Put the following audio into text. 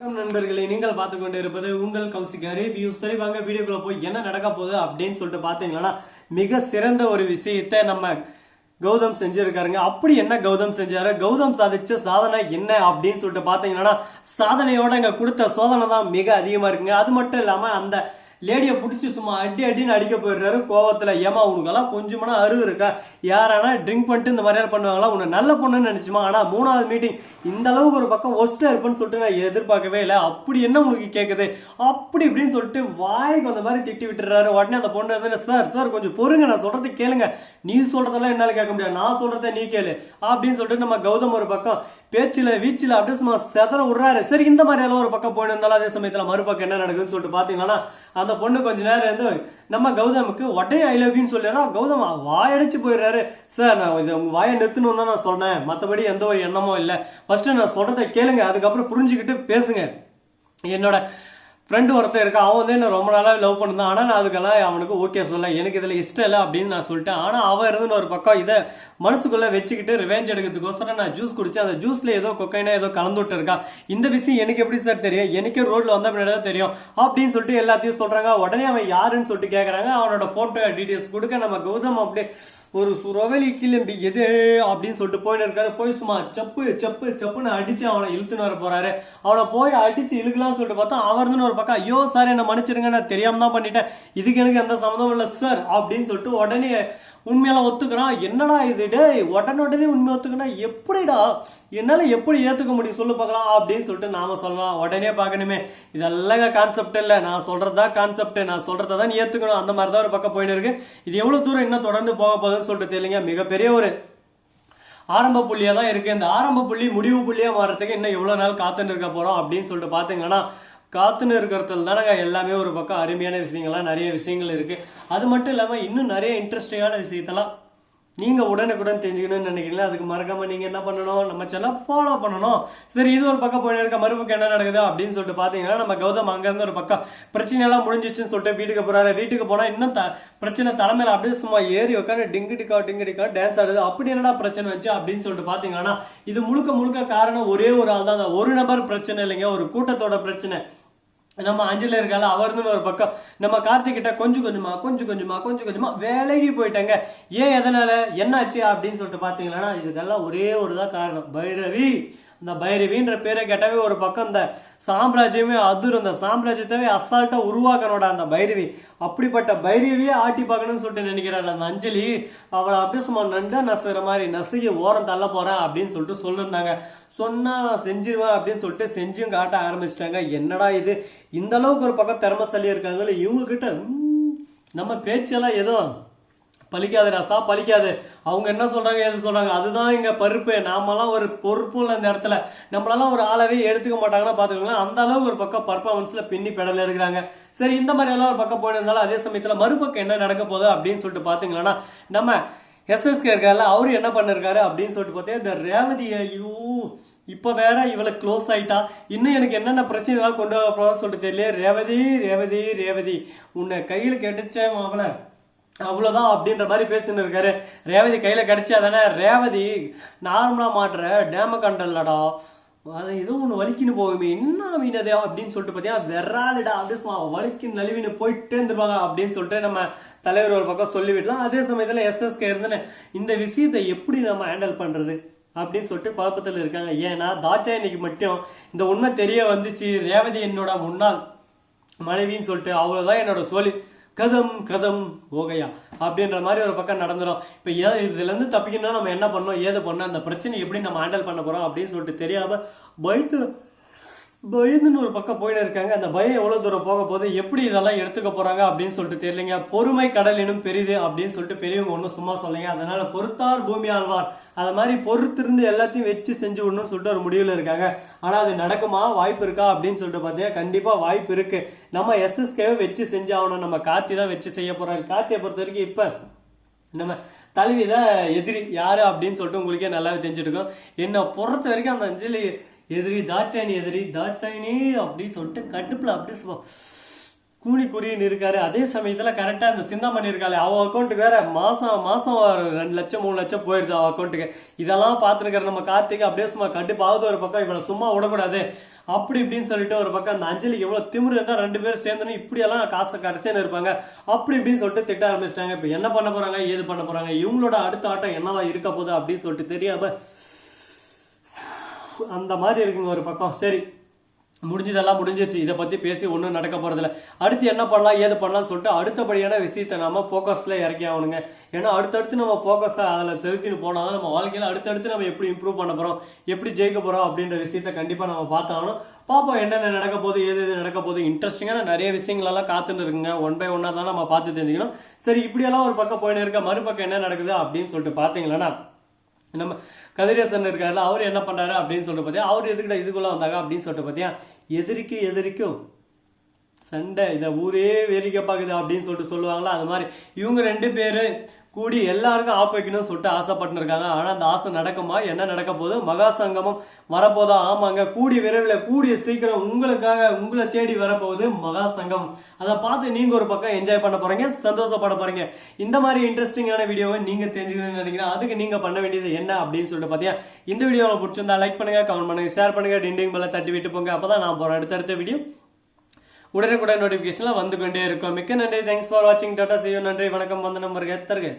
வணக்கம் நண்பர்களே நீங்கள் பார்த்து கொண்டு இருப்பது உங்கள் கௌசிகா ரிவ்யூ சரி வாங்க வீடியோக்குள்ள போய் என்ன நடக்க போகுது அப்படின்னு சொல்லிட்டு பாத்தீங்கன்னா மிக சிறந்த ஒரு விஷயத்தை நம்ம கௌதம் செஞ்சிருக்காருங்க. அப்படி என்ன கௌதம் செஞ்சாரு? கௌதம் சாதிச்ச சாதனை என்ன அப்படின்னு சொல்லிட்டு பாத்தீங்கன்னா சாதனையோட இங்க கொடுத்த சோதனை தான் மிக அதிகமா இருக்குங்க. அது மட்டும் இல்லாம அந்த லேடியை பிடிச்சி சும்மா அடி அடின்னு அடிக்க போயிடுறாரு. கோவத்தில் ஏமா உனக்கெல்லாம் கொஞ்சமான அருவு இருக்கா? யாரானா ட்ரிங்க் பண்ணிட்டு இந்த மாதிரியான பண்ணுவாங்களா? உன்னை நல்ல பொண்ணுன்னு நினைச்சுமா? ஆனால் மூணாவது மீட்டிங் இந்த அளவுக்கு ஒரு பக்கம் ஒஸ்ட்டாக இருப்பேன்னு சொல்லிட்டு நான் எதிர்பார்க்கவே இல்லை. அப்படி என்ன உங்களுக்கு கேட்குது அப்படி இப்படின்னு சொல்லிட்டு வாய்க்கு அந்த மாதிரி திட்டி விட்டுறாரு உடனே அந்த பொண்ணு வந்து சார் சார் கொஞ்சம் பொறுங்க. நான் சொல்கிறது கேளுங்க. நீ சொல்கிறதெல்லாம் என்னால் கேட்க முடியாது. நான் சொல்கிறத நீ கேளு. அப்படின்னு சொல்லிட்டு நம்ம கௌதம் ஒரு பக்கம் பேச்சில் வீச்சில் அப்படியே சும்மா செதற விடுறாரு. சரி இந்த மாதிரியெல்லாம் ஒரு பக்கம் போயிட்டு இருந்தாலும் அதே சமயத்தில் மறுபக்கம் என்ன நடக்குதுன்னு சொல்லிட்டு பாத்தீங்கன்னா அந்த பொண்ணு கொஞ்ச நேரம் வந்து நம்ம கௌதமுக்கு உடனே ஐ லவ் யூன்னு சொல்லிடுறா கௌதம் வாயடிச்சு போயிடுறாரு. சார் நான் இது உங்க வாயை நிறுத்தணும் தான் நான் சொன்னேன். மற்றபடி எந்த ஒரு எண்ணமும் இல்லை. ஃபர்ஸ்ட் நான் சொல்றதை கேளுங்க. அதுக்கப்புறம் புரிஞ்சுக்கிட்டு பேசுங்க. என்னோட ஃப்ரெண்டு ஒருத்தர் இருக்கா அவன் வந்து என்ன ரொம்ப நாளாக லவ் பண்ணிருந்தான். ஆனால் நான் அதுக்கெல்லாம் அவனுக்கு ஓகே சொல்ல எனக்கு இதில் இஷ்டம் இல்லை அப்படின்னு நான் சொல்லிட்டேன். ஆனால் அவன் இருந்து ஒரு பக்கம் இதை மனசுக்குள்ளே வச்சுக்கிட்டு ரிவெஞ்ச் எடுக்கிறதுக்கோசரம் நான் ஜூஸ் குடிச்சேன். அந்த ஜூஸில் ஏதோ கொக்கைனா ஏதோ கலந்து விட்டு இருக்கா இந்த விஷயம் எனக்கு எப்படி சார் தெரியும்? எனக்கே ரோட்டில் வந்த பின்னாடி தான் தெரியும். அப்படின்னு சொல்லிட்டு எல்லாத்தையும் சொல்கிறாங்க உடனே அவன் யாருன்னு சொல்லிட்டு கேட்குறாங்க அவனோட ஃபோட்டோ டீட்டெயில்ஸ் கொடுக்க நம்ம கௌதம் அப்படியே ஒரு சுரவலி கிளம்பி எது அப்படின்னு சொல்லிட்டு போயின்னு இருக்காரு போய் சும்மா செப்பு செப்பு செப்புன்னு அடிச்சு அவனை இழுத்துன்னு வர போறாரு. அவனை போய் அடிச்சு இழுக்கலாம்னு சொல்லிட்டு பார்த்தா அவர்னு ஒரு பக்கம் ஐயோ சார் என்ன மன்னிச்சிருங்க நான் தெரியாம தான் பண்ணிட்டேன். இதுக்கு எனக்கு எந்த சம்மந்தமும் இல்லை சார் அப்படின்னு சொல்லிட்டு உடனே உண்மையெல்லாம் ஒத்துக்கிறான் என்னடா இது? டேய் உடனே உடனே உண்மை ஒத்துக்கினா எப்படிடா? என்னால எப்படி ஏத்துக்க முடியும்? சொல்லு பார்க்கலாம். அப்படின்னு சொல்லிட்டு நாம சொல்லலாம். உடனே பார்க்கணுமே. இதெல்லாம் கான்செப்ட் இல்லை. நான் சொல்றதா கான்செப்ட் நான் சொல்கிறத தான் நீ ஏத்துக்கணும். அந்த மாதிரி தான் ஒரு பக்கம் போயிட்டு இருக்கு. இது எவ்வளவு தூரம் இன்னும் தொடர்ந்து போக போகுதுன்னு சொல்லிட்டு தெரியலங்க. மிகப்பெரிய ஒரு ஆரம்ப புள்ளியா தான் இருக்கு. இந்த ஆரம்ப புள்ளி முடிவு புள்ளியா மாறதுக்கு இன்னும் எவ்வளவு நாள் காத்துட்டு இருக்க போறோம் அப்படின்னு சொல்லிட்டு பாத்தீங்கன்னா காத்துன்னு இருக்கிறதுல தானங்க எல்லாமே ஒரு பக்கம் அருமையான விஷயங்கள்லாம் நிறைய விஷயங்கள் இருக்குது அது மட்டும் இல்லாமல் இன்னும் நிறைய இன்ட்ரெஸ்டிங்கான விஷயத்தெல்லாம் நீங்கள் உடனுக்குடன் தெரிஞ்சுக்கணும்னு நினைக்கிறீங்களா? அதுக்கு மறக்காமல் நீங்கள் என்ன பண்ணணும்? நம்ம சேனல் ஃபாலோ பண்ணணும். சரி இது ஒரு பக்கம் போயிட்டு இருக்க? மறுபக்கம் என்ன நடக்குது அப்படின்னு சொல்லிட்டு பார்த்தீங்கன்னா நம்ம கௌதம் அங்கேருந்து ஒரு பக்கம் பிரச்சனையெல்லாம் முடிஞ்சிச்சுன்னு சொல்லிட்டு வீட்டுக்கு போகிறாரு வீட்டுக்கு போனால் இன்னும் த- பிரச்சனை தலைமையில் அப்படியே சும்மா ஏறி உட்காந்து டிங்கிடிக்கா டிங்கிடிக்கா டான்ஸ் ஆடுது. அப்படி என்னடா பிரச்சனை வச்சு அப்படின்னு சொல்லிட்டு பார்த்தீங்கன்னா இது முழுக்க முழுக்க காரணம் ஒரே ஒரு ஆள் தான் அந்த ஒரு நபர் பிரச்சனை இல்லைங்க ஒரு கூட்டத்தோட பிரச்சனை. நம்ம அஞ்சல இருக்கால அவர்னு ஒரு பக்கம். நம்ம கார்த்திகிட்ட கொஞ்சம் கொஞ்சமா கொஞ்சம் கொஞ்சமா கொஞ்சம் கொஞ்சமா வேலைக்கு போயிட்டாங்க. ஏன் எதனால? என்னாச்சு அப்படின்னு சொல்லிட்டு பாத்தீங்கன்னா இதுக்கெல்லாம் ஒரே ஒரு தான் காரணம். பைரவி! இந்த பைரவின்ற பேரை கேட்டாவே ஒரு பக்கம் இந்த சாம்ராஜ்யமே அதுர் அந்த சாம்ராஜ்யத்தவே அசால்ட்டா உருவாக்கனோட அந்த பைரவி. அப்படிப்பட்ட பைரவியே ஆட்டி பார்க்கணும்னு சொல்லிட்டு நினைக்கிறாள் அந்த அஞ்சலி. அவளை அப்படியே சும்மா நண்டா நசுகிற மாதிரி நசுகி ஓரம் தள்ள போறேன் அப்படின்னு சொல்லிட்டு சொல்லியிருந்தாங்க சொன்னா நான் செஞ்சிருவேன் அப்படின்னு சொல்லிட்டு செஞ்சும் காட்ட ஆரம்பிச்சிட்டாங்க. என்னடா இது? இந்த அளவுக்கு ஒரு பக்கம் திறமசாலி இருக்காங்களே இவங்க கிட்ட நம்ம பேச்செல்லாம் ஏதோ பழிக்காது ரசா பழிக்காது. அவங்க என்ன சொல்றாங்க எது சொல்றாங்க அதுதான் இங்க பருப்பு. நாமெல்லாம் ஒரு பொறுப்பும் இல்லை இந்த இடத்துல. நம்மளெல்லாம் ஒரு ஆளவே எடுத்துக்க மாட்டாங்கன்னா பாத்துக்கோங்களேன் அந்த அளவுக்கு ஒரு பக்கம் பர்ஃபார்மன்ஸ்ல பின்னி பெடல் எடுக்கிறாங்க சரி இந்த மாதிரி எல்லாம் ஒரு பக்கம் போயிருந்தாலும் அதே சமயத்துல மறுபக்கம் என்ன நடக்க போகுது அப்படின்னு சொல்லிட்டு பாத்தீங்கன்னா நம்ம எஸ்எஸ்கே இருக்கார்ல அவரு என்ன பண்ணிருக்காரு அப்படின்னு சொல்லிட்டு பார்த்தேன் இந்த ரேவதி ஐயோ இப்ப வேற இவளை க்ளோஸ் ஆயிட்டா. இன்னும் எனக்கு என்னென்ன பிரச்சனைலாம் கொண்டு வர போறான்னு சொல்லிட்டு தெரியல ரேவதி ரேவதி ரேவதி. உன்னை கையில கெட்டுச்சேன் மாப்பிள. அவ்வளோதான் அப்படின்ற மாதிரி பேசின்னு இருக்காரு. ரேவதி கையில் கிடைச்சா தானே ரேவதி நார்மலாக மாட்டுற டேம கண்டல்லடா. அது ஏதோ ஒன்று வலிக்கின்னு போகுமே. என்ன மீனதே அப்படின்னு சொல்லிட்டு பார்த்தீங்கன்னா வெறாலிடா அப்படியே சும்மா வலிக்கின்னு நழுவின்னு போயிட்டே இருந்துருவாங்க அப்படின்னு சொல்லிட்டு நம்ம தலைவர் ஒரு பக்கம் சொல்லிவிடலாம் அதே சமயத்தில் எஸ்எஸ்கே இருந்தேன்னு இந்த விஷயத்தை எப்படி நம்ம ஹேண்டில் பண்ணுறது அப்படின்னு சொல்லிட்டு குழப்பத்தில் இருக்காங்க. ஏன்னா தாட்சாயணிக்கு மட்டும் இந்த உண்மை தெரிய வந்துச்சு. ரேவதி என்னோட முன்னாள் மனைவின்னு சொல்லிட்டு அவ்வளோதான் என்னோட சோழி. கதம் கதம் ஓகையா அப்படின்ற மாதிரி ஒரு பக்கம் நடந்துரும். இப்போ ஏ இதுல இருந்து தப்பிக்கணும்னா நம்ம என்ன பண்ணோம் ஏது பண்ணோம் அந்த பிரச்சனை எப்படி நம்ம ஹேண்டில் பண்ண போறோம் அப்படின்னு சொல்லிட்டு தெரியாம பயத்துல பயந்துன்னு ஒரு பக்கம் போயிட்டு இருக்காங்க. அந்த பயம் எவ்வளவு தூரம் போக போகுது? எப்படி இதெல்லாம் எடுத்துக்க போறாங்க அப்படின்னு சொல்லிட்டு தெரியலங்க. பொறுமை கடல் பெரிது அப்படின்னு சொல்லிட்டு பெரியவங்க ஒன்றும் சும்மா சொல்லுங்க அதனால பொறுத்தார் பூமி ஆழ்வார். அது மாதிரி பொறுத்திருந்து எல்லாத்தையும் வச்சு செஞ்சு விடணும்னு சொல்லிட்டு ஒரு முடிவில் இருக்காங்க. ஆனா அது நடக்குமா? வாய்ப்பு இருக்கா? அப்படின்னு சொல்லிட்டு பார்த்தீங்கன்னா கண்டிப்பா வாய்ப்பு இருக்கு. நம்ம எஸ்எஸ்கேவை வச்சு செஞ்சாகணும் நம்ம காத்தி தான் வச்சு செய்ய போறாரு. காத்தியை பொறுத்த வரைக்கும் இப்ப நம்ம தலைவி தான் எதிரி. யாரு அப்படின்னு சொல்லிட்டு உங்களுக்கே நல்லாவே தெரிஞ்சிருக்கும். என்ன பொறுத்த வரைக்கும் அந்த அஞ்சலி எதிரி தாட்சாயணி எதிரி தாட்சாயணி அப்படின்னு சொல்லிட்டு கடுப்புல அப்படியே சும்மா கூனி குறின்னு இருக்காரு. அதே சமயத்துல கரெக்டா அந்த சிந்தாமணி இருக்காளே அவ அக்கௌண்ட்டுக்கு வேற மாசம் மாசம் ஒரு ரெண்டு லட்சம் மூணு லட்சம் போயிருது அவ அக்கௌண்ட்டுக்கு இதெல்லாம் பாத்துருக்காரு நம்ம கார்த்திக் அப்படியே சும்மா கடுப்பாவது ஒரு பக்கம் இவளை சும்மா விடக்கூடாது. அப்படி இப்படின்னு சொல்லிட்டு ஒரு பக்கம் அந்த அஞ்சலிக்கு எவ்வளவு திமிரு இருந்தா ரெண்டு பேரும் சேர்ந்து இப்படியெல்லாம் காசை கரைச்சேன்னு இருப்பாங்க. அப்படி இப்படின்னு சொல்லிட்டு திட்ட ஆரம்பிச்சிட்டாங்க. இப்போ என்ன பண்ண போறாங்க? ஏது பண்ண போறாங்க? இவங்களோட அடுத்த ஆட்டம் என்னவா இருக்க போகுது அப்படின்னு சொல்லிட்டு தெரியாம அந்த மாதிரி இருக்குங்க ஒரு பக்கம். சரி முடிஞ்சதெல்லாம் முடிஞ்சிருச்சு. இதை பத்தி பேசி ஒன்றும் நடக்க போறதில்ல. அடுத்து என்ன பண்ணலாம் ஏது பண்ணலாம்னு சொல்லிட்டு அடுத்தபடியான விஷயத்தை நம்ம ஃபோக்கஸ்ல இறக்கி ஆகணுங்க. ஏன்னா அடுத்தடுத்து நம்ம ஃபோக்கஸை அதில் செலுத்தின்னு போனாதான் நம்ம வாழ்க்கையில அடுத்தடுத்து நம்ம எப்படி இம்ப்ரூவ் பண்ண போறோம் எப்படி ஜெயிக்க போறோம் அப்படின்ற விஷயத்த கண்டிப்பா நம்ம பார்த்தாகணும் பார்ப்போம் என்னென்ன நடக்க போகுது ஏது எது நடக்க போகுது. இன்ட்ரெஸ்டிங்கான நிறைய விஷயங்கள் எல்லாம் காத்துன்னு இருக்குங்க ஒன் பை ஒன்னா தான் நம்ம பார்த்து தெரிஞ்சுக்கணும். சரி இப்படியெல்லாம் ஒரு பக்கம் போயின்னு இருக்க மறுபக்கம் என்ன நடக்குது அப்படின்னு சொல்லிட்டு பார்த்தீங்களன்னா நம்ம கதிரேசன் இருக்காருல அவர் என்ன பண்ணாரு அப்படின்னு சொல்லிட்டு பார்த்தியா அவர் எதுக்கிட்ட இதுக்குள்ள வந்தாங்க அப்படின்னு சொல்லிட்டு பார்த்தியா எதிரிக்கு எதிரிக்கும். சண்டை இதை ஊரே வேடிக்கை பார்க்குது அப்படின்னு சொல்லிட்டு சொல்லுவாங்களா அது மாதிரி. இவங்க ரெண்டு பேரும் கூடி எல்லாருக்கும் ஆப் வைக்கணும்னு சொல்லிட்டு ஆசைப்பட்டு இருக்காங்க ஆனால் அந்த ஆசை நடக்குமா? என்ன நடக்க போகுது? மகா சங்கமம் வரப்போதா? ஆமாங்க. கூடி விரைவில் கூடிய சீக்கிரம் உங்களுக்காக உங்களை தேடி வரப்போகுது மகா சங்கமம். அதை பார்த்து நீங்கள் ஒரு பக்கம் என்ஜாய் பண்ண போகிறீங்க சந்தோஷப்பட போகிறீங்க இந்த மாதிரி இன்ட்ரெஸ்டிங்கான வீடியோவை நீங்கள் தெரிஞ்சுக்கணும்னு நினைக்கிறேன். அதுக்கு நீங்கள் பண்ண வேண்டியது என்ன அப்படின்னு சொல்லிட்டு பாத்தியா? இந்த வீடியோவை பிடிச்சிருந்தா லைக் பண்ணுங்கள் கமெண்ட் பண்ணுங்கள் ஷேர் பண்ணுங்கள் டிண்டிங் பெல்ல தட்டி விட்டு போங்க. அப்போ தான் நான் போகிற அடுத்தடுத்த வீடியோ உடனுக்குடன் நோட்டிபிகேஷன்ல வந்து கொண்டே இருக்கும். மிக்க நன்றி. தேங்க்ஸ் ஃபார் வாட்சிங் டாட்டா செய்யும் நன்றி. வணக்கம். வந்த நம்பருக்கு எத்தருக்கு